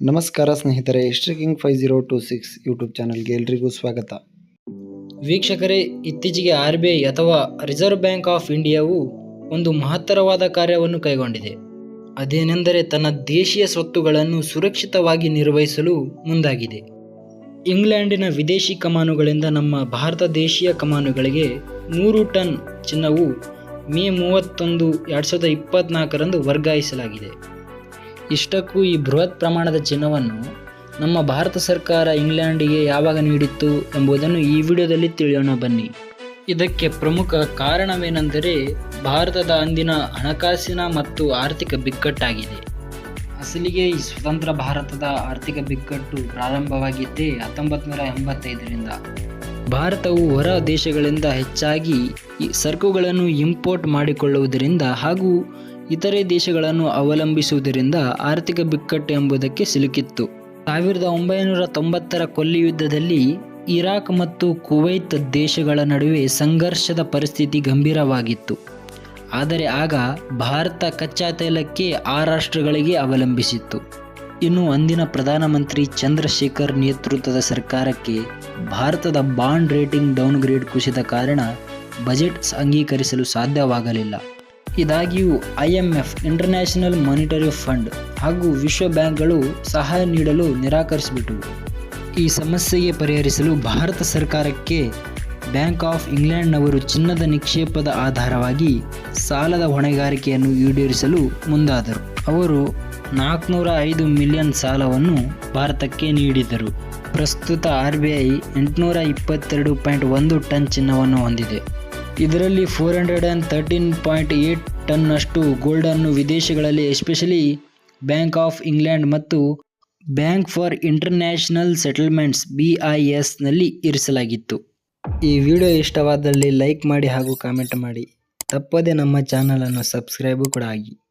ನಮಸ್ಕಾರ ಸ್ನೇಹಿತರೆ King five zero two six YouTube ಚಾನಲ್ಗೆ ಎಲ್ರಿಗೂ ಸ್ವಾಗತ. ವೀಕ್ಷಕರೇ, ಇತ್ತೀಚೆಗೆ ಆರ್ ಬಿ ಐ ಅಥವಾ ರಿಸರ್ವ್ ಬ್ಯಾಂಕ್ ಆಫ್ ಇಂಡಿಯಾವು ಒಂದು ಮಹತ್ತರವಾದ ಕಾರ್ಯವನ್ನು ಕೈಗೊಂಡಿದೆ. ಅದೇನೆಂದರೆ ತನ್ನ ದೇಶೀಯ ಸ್ವತ್ತುಗಳನ್ನು ಸುರಕ್ಷಿತವಾಗಿ ನಿರ್ವಹಿಸಲು ಮುಂದಾಗಿದೆ. ಇಂಗ್ಲೆಂಡಿನ ವಿದೇಶಿ ಕಮಾನುಗಳಿಂದ ನಮ್ಮ ಭಾರತ ದೇಶೀಯ ಕಮಾನುಗಳಿಗೆ ನೂರು ಟನ್ ಚಿನ್ನವು ಮೇ ಮೂವತ್ತೊಂದು ಎರಡು ಸಾವಿರದ ಇಪ್ಪತ್ತ್ನಾಲ್ಕರಂದು ವರ್ಗಾಯಿಸಲಾಗಿದೆ. ಇಷ್ಟಕ್ಕೂ ಈ ಬೃಹತ್ ಪ್ರಮಾಣದ ಚಿನ್ನವನ್ನು ನಮ್ಮ ಭಾರತ ಸರ್ಕಾರ ಇಂಗ್ಲೆಂಡಿಗೆ ಯಾವಾಗ ನೀಡಿತ್ತು ಎಂಬುದನ್ನು ಈ ವಿಡಿಯೋದಲ್ಲಿ ತಿಳಿಯೋಣ ಬನ್ನಿ. ಇದಕ್ಕೆ ಪ್ರಮುಖ ಕಾರಣವೇನೆಂದರೆ ಭಾರತದ ಅಂದಿನ ಹಣಕಾಸಿನ ಮತ್ತು ಆರ್ಥಿಕ ಬಿಕ್ಕಟ್ಟಾಗಿದೆ. ಅಸಲಿಗೆ ಈ ಸ್ವತಂತ್ರ ಭಾರತದ ಆರ್ಥಿಕ ಬಿಕ್ಕಟ್ಟು ಪ್ರಾರಂಭವಾಗಿದ್ದೇ ಹತ್ತೊಂಬತ್ತು ನೂರ ಎಂಬತ್ತೈದರಿಂದ. ಭಾರತವು ಹೊರ ದೇಶಗಳಿಂದ ಹೆಚ್ಚಾಗಿ ಸರಕುಗಳನ್ನು ಇಂಪೋರ್ಟ್ ಮಾಡಿಕೊಳ್ಳುವುದರಿಂದ ಹಾಗೂ ಇತರೆ ದೇಶಗಳನ್ನು ಅವಲಂಬಿಸುವುದರಿಂದ ಆರ್ಥಿಕ ಬಿಕ್ಕಟ್ಟು ಎಂಬುದಕ್ಕೆ ಸಿಲುಕಿತ್ತು. ಸಾವಿರದ ಒಂಬೈನೂರ ತೊಂಬತ್ತರ ಕೊಲ್ಲಿ ಯುದ್ಧದಲ್ಲಿ ಇರಾಕ್ ಮತ್ತು ಕುವೈತ್ ದೇಶಗಳ ನಡುವೆ ಸಂಘರ್ಷದ ಪರಿಸ್ಥಿತಿ ಗಂಭೀರವಾಗಿತ್ತು. ಆದರೆ ಆಗ ಭಾರತ ಕಚ್ಚಾ ತೈಲಕ್ಕೆ ಆ ರಾಷ್ಟ್ರಗಳಿಗೆ ಅವಲಂಬಿಸಿತ್ತು. ಇನ್ನು ಅಂದಿನ ಪ್ರಧಾನಮಂತ್ರಿ ಚಂದ್ರಶೇಖರ್ ನೇತೃತ್ವದ ಸರ್ಕಾರಕ್ಕೆ ಭಾರತದ ಬಾಂಡ್ ರೇಟಿಂಗ್ ಡೌನ್ಗ್ರೇಡ್ ಕುಸಿದ ಕಾರಣ ಬಜೆಟ್ ಅಂಗೀಕರಿಸಲು ಸಾಧ್ಯವಾಗಲಿಲ್ಲ. ಇದಾಗಿಯೂ I M F International Monetary Fund ಹಾಗೂ ವಿಶ್ವ ಬ್ಯಾಂಕ್ಗಳು ಸಹಾಯ ನೀಡಲು ನಿರಾಕರಿಸಿಬಿಟ್ಟವು. ಈ ಸಮಸ್ಯೆಗೆ ಪರಿಹರಿಸಲು ಭಾರತ ಸರ್ಕಾರಕ್ಕೆ ಬ್ಯಾಂಕ್ ಆಫ್ ಇಂಗ್ಲೆಂಡ್ನವರು ಚಿನ್ನದ ನಿಕ್ಷೇಪದ ಆಧಾರವಾಗಿ ಸಾಲದ ಹೊಣೆಗಾರಿಕೆಯನ್ನು ಈಡೇರಿಸಲು ಮುಂದಾದರು. ಅವರು ನಾಲ್ಕುನೂರ ಐದು ಮಿಲಿಯನ್ ಸಾಲವನ್ನು ಭಾರತಕ್ಕೆ ನೀಡಿದರು. ಪ್ರಸ್ತುತ ಆರ್ ಬಿ ಐ ಎಂಟುನೂರ ಇಪ್ಪತ್ತೆರಡು ಪಾಯಿಂಟ್ ಒಂದು ಟನ್ ಚಿನ್ನವನ್ನು ಹೊಂದಿದೆ. ಇದರಲ್ಲಿ four hundred and thirteen point eight ಟನ್ನಷ್ಟು ಗೋಲ್ಡನ್ನು ವಿದೇಶಗಳಲ್ಲಿ ಎಸ್ಪೆಷಲಿ ಬ್ಯಾಂಕ್ ಆಫ್ ಇಂಗ್ಲೆಂಡ್ ಮತ್ತು Bank for International Settlements B I ಎಸ್ನಲ್ಲಿ ಇರಿಸಲಾಗಿತ್ತು. ಈ ವಿಡಿಯೋ ಇಷ್ಟವಾದಲ್ಲಿ ಲೈಕ್ ಮಾಡಿ ಹಾಗೂ ಕಾಮೆಂಟ್ ಮಾಡಿ. ತಪ್ಪದೇ ನಮ್ಮ ಚಾನಲನ್ನು ಸಬ್ಸ್ಕ್ರೈಬು ಕೂಡ ಆಗಿ.